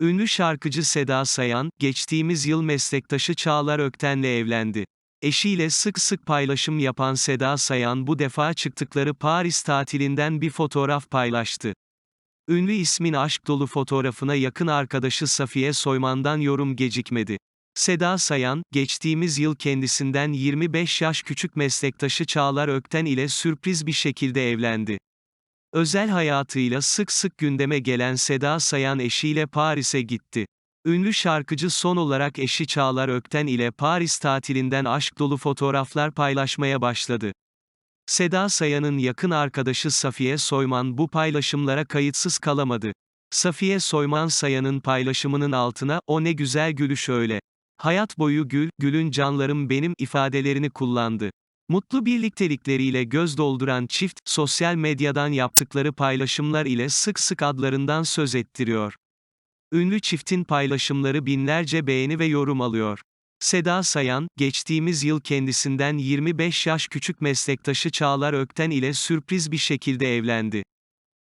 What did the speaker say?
Ünlü şarkıcı Seda Sayan, geçtiğimiz yıl meslektaşı Çağlar Ökten'le evlendi. Eşiyle sık sık paylaşım yapan Seda Sayan bu defa çıktıkları Paris tatilinden bir fotoğraf paylaştı. Ünlü ismin aşk dolu fotoğrafına yakın arkadaşı Safiye Soyman'dan yorum gecikmedi. Seda Sayan, geçtiğimiz yıl kendisinden 25 yaş küçük meslektaşı Çağlar Ökten ile sürpriz bir şekilde evlendi. Özel hayatıyla sık sık gündeme gelen Seda Sayan eşiyle Paris'e gitti. Ünlü şarkıcı son olarak eşi Çağlar Ökten ile Paris tatilinden aşk dolu fotoğraflar paylaşmaya başladı. Seda Sayan'ın yakın arkadaşı Safiye Soyman bu paylaşımlara kayıtsız kalamadı. Safiye Soyman Sayan'ın paylaşımının altına, o ne güzel gülüş öyle. Hayat boyu gül, gülün canlarım benim ifadelerini kullandı. Mutlu birliktelikleriyle göz dolduran çift, sosyal medyadan yaptıkları paylaşımlar ile sık sık adlarından söz ettiriyor. Ünlü çiftin paylaşımları binlerce beğeni ve yorum alıyor. Seda Sayan, geçtiğimiz yıl kendisinden 25 yaş küçük meslektaşı Çağlar Ökten ile sürpriz bir şekilde evlendi.